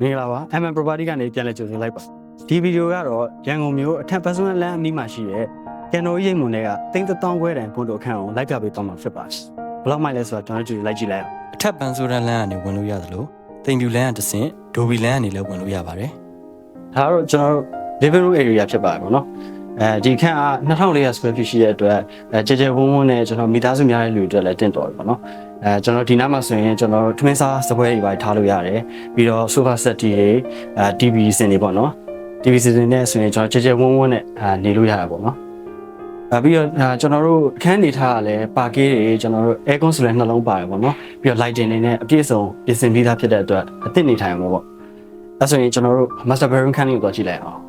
မင်္ဂလာပါ MM Property ကနေပြန်လည်ကြိုဆိုလိုက်ပါဒီဗီဒီယိုကတော့ရန်ကုန်မြို့အထက် personal land အနီးမှာရှိတဲ့ကန်တော်ရိပ်မွန်တွေကတိမ့်တောင်းခွဲတန်ကွန်ဒိုအခန်းကိုလိုက်ပြပေးသွားမှာဖြစ်ပါတယ်ဘယ်လောက်မိုက်လဲဆိုတာကျွန်တော်ကြည့်လိုက်ကြည့်လိုက်အောင်အထက်ပန်ဆိုရလန်းကနေဝင်လို့ရသလိုတိမ်ပြူလန်းကတဆင့်ဒိုဘီလန်းကနေလည်းဝင်လို့ရပါတယ်ဒါကတော့ကျွန်တော်တို့ living room area ဖြစ်ပါတယ်ပေါ့နော် အဲဒီခန်းက2400 square feet ရှိတဲ့အတွက်အဲကြဲကြဲဝန်းဝန်းနဲ့ကျွန်တော်မိသားစုများတဲ့လူတွေအတွက်လည်းတင့်တော်တယ်ပေါ့နော်အဲကျွန်တော်ဒီနားမှာဆိုရင်ကျွန်တော်ထမင်းစားစပွဲတွေပါထားလို့ရတယ်ပြီးတော့ sofa set တွေအဲ TV စင်တွေပေါ့နော် TV စင်တွေနဲ့ဆိုရင်ကျွန်တော်ကြဲကြဲဝန်းဝန်းနဲ့အာနေလို့ရတာပေါ့နော်အဲပြီးတော့အာကျွန်တော်တို့အခန်းနေထားရလဲပါကေးတွေကျွန်တော်တို့ air con ဆိုလဲနှလုံးပါတယ်ပေါ့နော်ပြီးတော့ lighting တွေနဲ့အပြည့်စုံပြင်ဆင်ပြီးသားဖြစ်တဲ့အတွက်အသစ်နေထိုင်မှာပေါ့အဲဆိုရင်ကျွန်တော်တို့ master bedroom ခန်းလေးကိုတော့ကြည့်လိုက်အောင်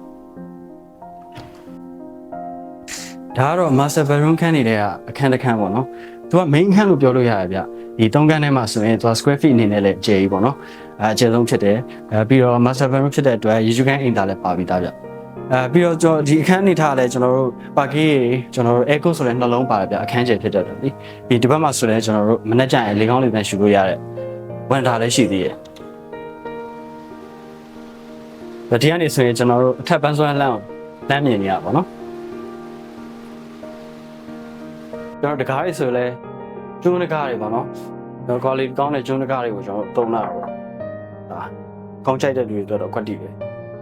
ဒါကတော့ master bedroom ခန်းနေတဲ့အခန်းတစ်ခန်းပေါ့နော်။သူက main ခန်းလို့ပြောလို့ရတယ်ဗျ။ဒီ၃ခန်းထဲမှာဆိုရင်သူက square feet အနေနဲ့လည်းအကျယ်ကြီးပေါ့နော်။အဲအကျယ်ဆုံးဖြစ်တယ်။အဲပြီးတော့ master bedroom ဖြစ်တဲ့အတွက်ရေချိုးခန်းအိမ်သားလည်းပါပြီးသားဗျ။အဲပြီးတော့ကျွန်တော်ဒီအခန်းနေထားလဲကျွန်တော်တို့ပါကေးကျွန်တော်တို့ air con ဆိုတဲ့နှလုံးပါတယ်ဗျအခန်းကျယ်ဖြစ်တဲ့အတွက်လေ။ဒီဒီဘက်မှာဆိုလဲကျွန်တော်တို့မနေ့ကျရင်လေကောင်းလေးပဲရှူလို့ရတဲ့ဝန်တာလည်းရှိသေးတယ်။ဒါဒီကနေဆိုရင်ကျွန်တော်တို့အထက်ပန်းစွမ်းလမ်းကိုလမ်းမြင်နေရပါတော့ ကျွန်တော်တကားတွေဆိုလဲကျွန်းတကားတွေပေါ့နော်။တော့ quality ကောင်းတဲ့ကျွန်းတကားတွေကိုကျွန်တော်သုံးလာတော့ဒါကောင်းချိုက်တဲ့လူတွေအတွက်တော့ကွက်တီပဲ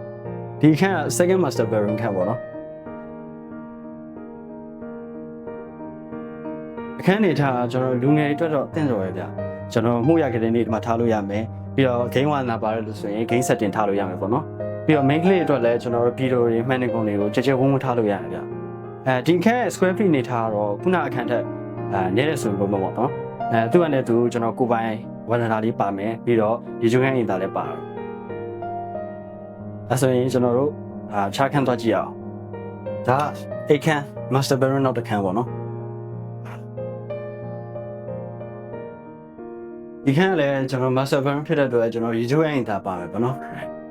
။ဒီခန်းက second master bedroom ခန်းပေါ့နော်။အခန်းနေထားကျွန်တော်လူငယ်တွေအတွက်တော့တင့်တော်ရဲ့ဗျ။ကျွန်တော်မှုရကလေးနေ့ဒီမှာထားလို့ရမယ်။ပြီးတော့ game ဝါနာပါတယ်လို့ဆိုရင် game setting ထားလို့ရမယ်ပေါ့နော်။ပြီးတော့ main ကလေးအတွက်လည်းကျွန်တော်တို့ဗီဒီယိုတွေမှန်နေကုန်တွေကိုကြက်ကြက်ဝန်းဝန်းထားလို့ရတယ်ဗျ။ အဲဒီခန်းရဲ့ square feet နေထားတော့ခုနအခန်းထက်အဲနည်းတဲ့ဆိုရင်ပုံမပေါ့နော်အဲသူ့အနေနဲ့သူကျွန်တော်ကိုယ်ပိုင်ဝန္ဒနာလေးပါမယ်ပြီးတော့ရေချိုးခန်းအင်တာလည်းပါတော့အဲဆိုရင်ကျွန်တော်တို့အာခြားခန်းသွားကြည့်အောင်ဒါအိတ်ခန်း master bedroom နောက်တစ်ခန်းပေါ့နော်ဒီခန်းကလည်းကျွန်တော် master bedroom ဖြစ်တဲ့အတွက်ကျွန်တော်ရေချိုးခန်းအင်တာပါမယ်ပေါ့နော်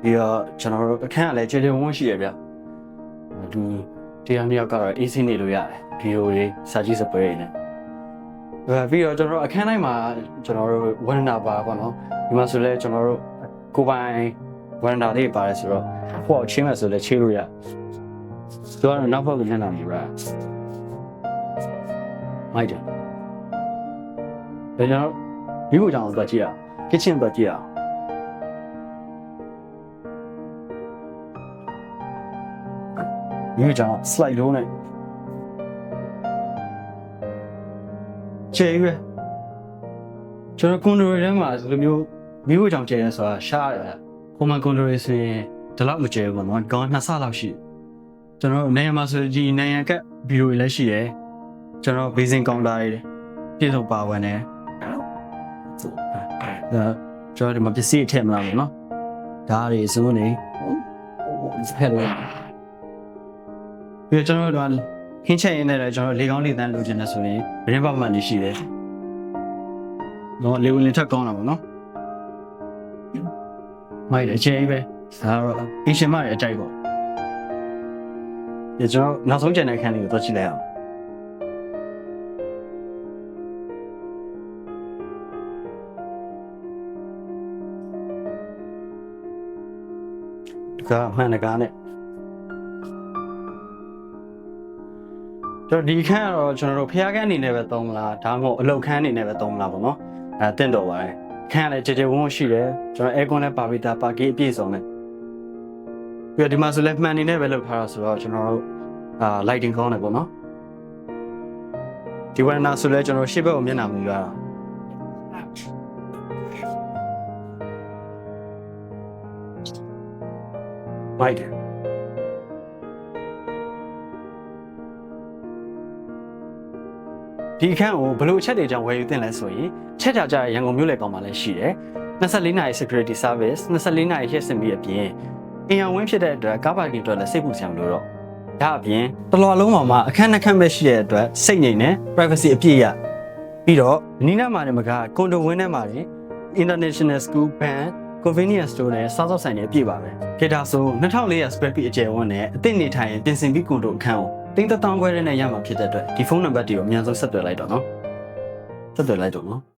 ပြီးတော့ကျွန်တော်တို့အခန်းကလည်းခြေခြေဝန်းရှိရဗျသူ တရားနှစ်ယောက်ကတော့ AC နေလို့ရတယ်ဗီဒီယိုတွေစာကြည့်စပွဲတွေနဲ့အဲပြီးတော့ကျွန်တော်တို့အခန်းတိုင်းမှာကျွန်တော်တို့ဝန်နာပါပေါ့နော်ဒီမှာဆိုလဲကျွန်တော်တို့ကိုယ်ပိုင်ဝန်နာလေးပါတယ်ဆိုတော့ဟိုချင်းမဲ့ဆိုလဲချေးလို့ရသူကတော့နောက်ဘက်ကမျက်နှာမြူရမိုက်တယ်ဒါကျွန်တော်ဒီကိုကြောင်တော့ကြည့်ရ kitchen တော့ကြည့်ရ ဒီကြောင် slide လုံးနဲ့ချေရွယ်ကျွန်တော်ကွန်ဒိုရီထဲမှာဒီလိုမျိုးမိဖို့ကြောင်ကျဲရဲဆိုတာရှားရတယ်။ပုံမှန်ကွန်ဒိုရီဆိုရင်ဒီလောက်မကျဲဘူးပေါ့နော်။ကောင်းနှစ်ဆလောက်ရှိတယ်။ကျွန်တော်နိုင်ငံမှာဆိုဒီနိုင်ငံကဗီဒီယိုတွေလည်းရှိတယ်။ကျွန်တော်ဘေးစင်ကောင်တာတွေပြည့်စုံပါဝင်တယ်။ဒါကျွန်တော်ဒီမှာပစ္စည်းအထည့်မလားဘူးနော်။ဒါတွေစုံနေဟဲ့လို့ ပြီးတော့ကျွန်တော်တို့ကဟင်းချက်ရင်းနဲ့လည်းကျွန်တော်လေကောင်းလေသန်းလိုချင်တယ်ဆိုရင်ဗရင်ပတ်မှန်နေရှိတယ်။တော့လေဝင်လင်ထက်ကောင်းတာပေါ့နော်။မိုက်တယ်အချင်းကြီးပဲ။ဒါတော့အရှင်မရဲ့အကြိုက်ပေါ့။ဒီကျွန်တော်နောက်ဆုံးကျန်တဲ့ခန်းလေးကိုသွားကြည့်လိုက်အောင်။ဒါကမှန်တကားနဲ့ တော်ဒီခန်းကတော့ကျွန်တော်တို့ဖျားခန်းအနေနဲ့ပဲသုံးမလားဒါမှမဟုတ်အလုတ်ခန်းအနေနဲ့ပဲသုံးမလားပေါ့နော်အဲတင့်တော်ပါတယ်ခန်းကလည်းကြည်ကြည်ဝန်းဝန်းရှိတယ်ကျွန်တော်အဲကွန်လည်းပါပြီးသားပါကေးအပြည့်စုံနဲ့ပြီးတော့ဒီမှာဆိုလည်းမှန်နေနဲ့ပဲလုပ်ထားတာဆိုတော့ကျွန်တော်တို့အာ lighting ကောင်းတယ်ပေါ့နော်ဒီဝရနာဆိုလည်းကျွန်တော်ရှေ့ဘက်ကိုမျက်နှာမူရတာမိုက်တယ် ဒီအခန်းကိုဘယ်လိုအချက်တွေကြောင့်ဝယ်ယူသင့်လဲဆိုရင်ချက်ကြကြရန်ကုန်မြို့လေကောင်မှာလည်းရှိတယ်24နာရီ security service 24နာရီရက်စင်ပြီးအပြင်အင်အောင်ဝင်းဖြစ်တဲ့အတွက်ကားပါကင်အတွက်လည်းစိတ်ပူစရာမလိုတော့ဒါအပြင်တလွာလုံးမှာမှအခန်းနှစ်ခန်းပဲရှိတဲ့အတွက်စိတ်ငြိမ်နေ privacy အပြည့်ရပြီးတော့နီးနားမှာလည်းမကကွန်ဒိုဝင်းထဲမှာနေ international school band convenience store နဲ့စားသောက်ဆိုင်တွေအပြည့်ပါပဲခေတ္တဆို2400 square feet အကျယ်ဝန်းနဲ့အသင့်နေထိုင်ရင်ပြင်ဆင်ပြီးကွန်ဒိုအခန်းကို တင်းတထောင်ခွဲတဲ့နဲ့ရမှာဖြစ်တဲ့အတွက်ဒီဖုန်းနံပါတ်တွေကိုအများဆုံးဆက်သွယ်လိုက်တော့နော်ဆက်သွယ်လိုက်တော့နော်